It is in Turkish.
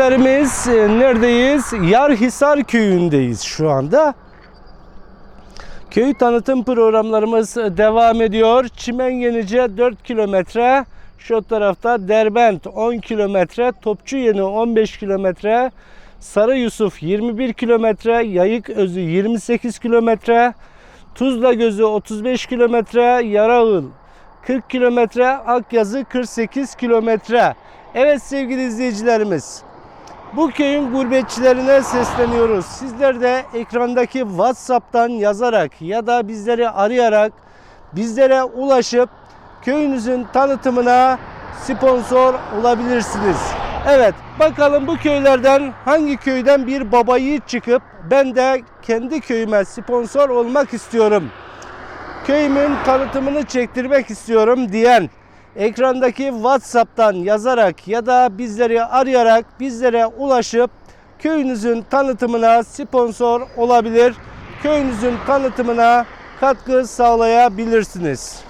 izleyicilerimiz e, neredeyiz? Yarhisar köyündeyiz şu anda. Köy tanıtım programlarımız e, devam ediyor. Çimengenice 4 kilometre, şu tarafta Derbent 10 kilometre, Topçuyeni 15 kilometre, Sarı Yusuf 21 kilometre, Yayık Özü 28 kilometre, Tuzla Gözü 35 kilometre, Yarağıl 40 kilometre, Akyazı 48 kilometre. Evet sevgili izleyicilerimiz, bu köyün gurbetçilerine sesleniyoruz. Sizler de ekrandaki WhatsApp'tan yazarak ya da bizleri arayarak bizlere ulaşıp köyünüzün tanıtımına sponsor olabilirsiniz. Evet, bakalım bu köylerden hangi köyden bir baba yiğit çıkıp ben de kendi köyüme sponsor olmak istiyorum köyümün tanıtımını çektirmek istiyorum diyen ekrandaki WhatsApp'tan yazarak ya da bizleri arayarak bizlere ulaşıp köyünüzün tanıtımına sponsor olabilir. Köyünüzün tanıtımına katkı sağlayabilirsiniz.